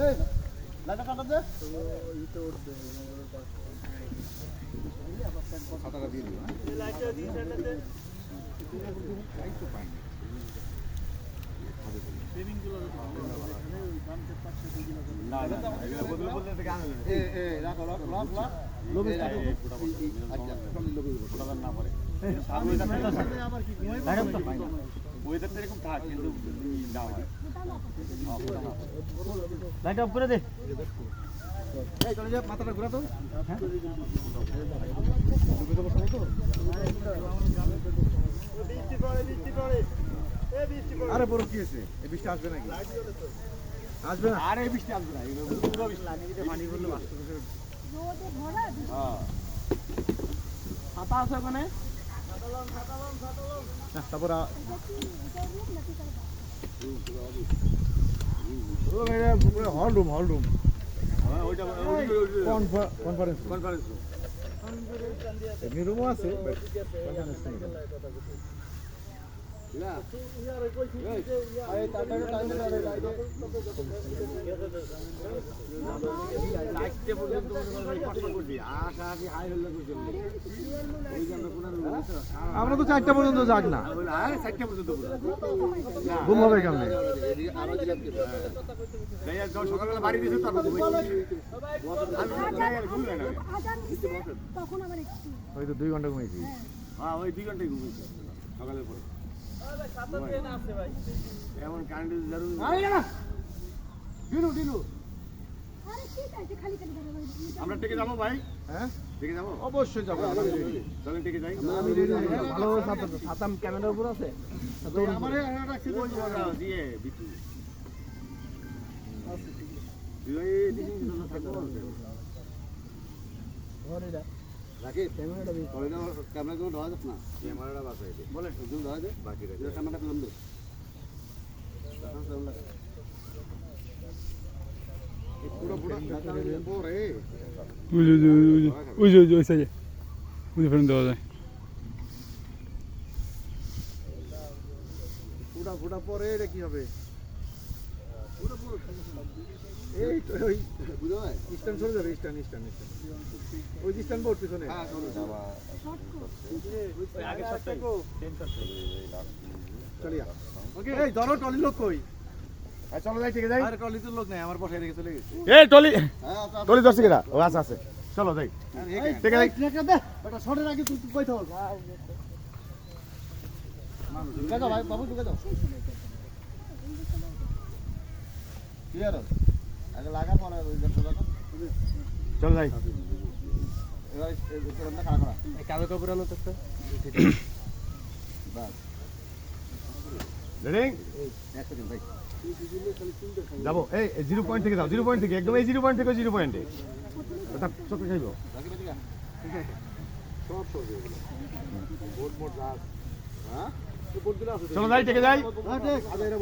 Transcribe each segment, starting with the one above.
না না কাটো আচ্ছা পরে আবার কি? ওয়েদারটা এরকম থাক কিন্তু না হয়। লাইট অফ করে দে। এই চলে যা মাথাটা ঘোরা তো। আরে বড় কি আছে এই বৃষ্টি আসবে নাকি? আসবে না? আরে বৃষ্টি আসবে না পুরো বৃষ্টি। পানি রোদে ভরা হ্যাঁ। ছাতা আছে ওখানে? তারপর hall room hall room conference conference এমনি রুমও আছে করছি আশা আশি হাই হলে করছি ওই জন্য কোনো আমরা তো চারটা পর্যন্ত যাক না। চারটে পর্যন্ত ঘুম হবে কেমনে? তো দুই ঘণ্টা ঘুমাইছি হ্যাঁ ওই দুই ঘন্টায় ঘুমাইছে সকালের পরে। এমন কারেন্ট জরুরি দিলু আমরা টেকে যাব ভাই? হ্যাঁ? টেকে যাব? অবশ্যই যাব চলেন টেকে যাই। আমি ভালো সাতাম ক্যামেরার উপর আছে। আমার দিয়ে বিটু। ক্যামেরাটা ক্যামেরা কোনো ধরা যাক না ক্যামেরাটা বাসায় দে বলে জুম ধরা যায় বাকি রাখি ক্যামেরাটা ফেলাম দে পুরো পুরো পরে ওই যে ওই যে ওই যে ওই সাইডে ওই ফেরত দেওয়া যায় ফুটা ফুটা পরে এটা কি হবে এই তো ওই স্ট্যান্ড চলে যাবে স্ট্যান্ড স্ট্যান্ড স্ট্যান্ড ওই স্ট্যান্ড বোর্ড পিছনে হ্যাঁ চলিয়া ওকে এই ধরো টলি লোক কই চলো যাই টেকে যাই। আর টলি তো লোক নাই আমার বসায় রেখে চলে গেছে। এই টলি টলি দশ কেরা ও আছে আছে চলো যাই। ঠিক আছে ঠিক আছে বেটা শর্টের আগে তুই কই থাক ঢুকে যাও ভাই বাবু ঢুকে যাও। ক্লিয়ার আগে লাগা পরে ওই দেখো দেখো যাই। এবার এরকমটা খারাপ করা কালো কাপড় আনো তো বাস রেডি এক সেকেন্ড ভাই। যাব? এই জিরো পয়েন্ট থেকে যাও জিরো পয়েন্ট থেকে একদম এই জিরো পয়েন্ট থেকে জিরো পয়েন্টে চোখে হ্যাঁ আছে চলো যাই টেকে যাই।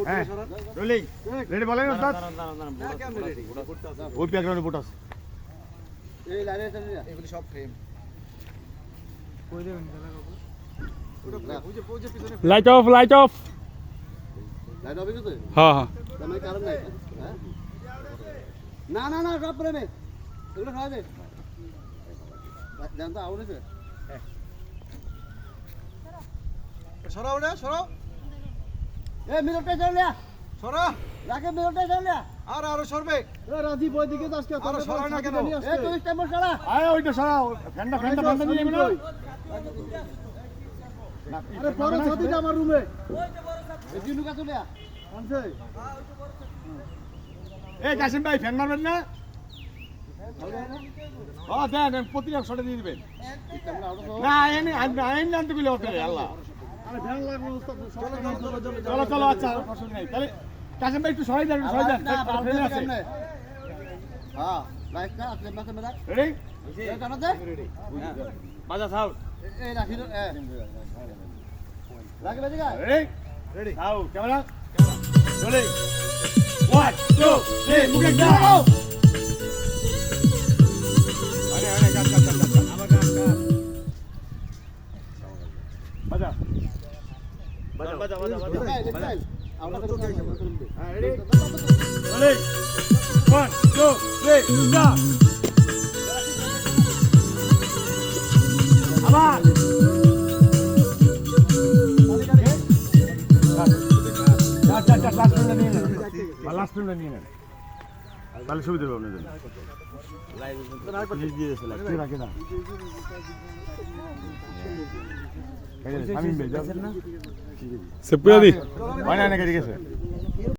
হ্যাঁ রোলিং রেডি বলেন ওস্তাদ? ওই ব্যাকগ্রাউন্ডে বুট আছে। এই লাইনে এগুলি সব ফ্রেম কই দেবেন? লাইট অফ লাইট অফ হ্যাঁ হ্যাঁ। নাই না না না সব প্রেমে এগুলো খাওয়া তো আউনে সরাও রে সরাও। এ মিলটা চলে সরা। রাকে মিলটা চলে আর আরও সরবে। এ রাজীব ওই দিকে যাস কে? আরও সরা না কেন? এ তুই স্টেমো সরা। আয় ওইটা সরাও। ফ্যানটা ফ্যানটা ফ্যানটা নিয়ে না আরে পরে সাথে আমার রুমে এই কাসিম ভাই ফ্যান মারবেন না? ও দেন প্রতিটা শটে দিয়ে দিবেন। না এনে আইন আনতে গেলে হতে আল্লাহ। চলো চলো চলো চলো চলো আচ্ছা নেই। তাহলে কাসিম ভাই একটু সবাই দেন সবাই দেন। আছে। হ্যাঁ লাইটটা আছে মাসে মেলা। রেডি এই বাজা সাউন্ড। এই রাখি দো লাগে বেজে গা রেডি রেডি আও camera rolling one two three মুখে যাও আরে আরে কাট কাট কাট কাট আবার কাট কাট বাজা বাজা বাজা বাজা বাজা এই দেখেন আমরা তো চলে যাবো হ্যাঁ ready rolling One, two, three, start. রুমটা নিয়ে নেন। তাহলে সুবিধা হবে আপনাদের। তুই রাখে না। এই যে, শামীম সে পুরা দি। হয় না, না, কেটে গেছে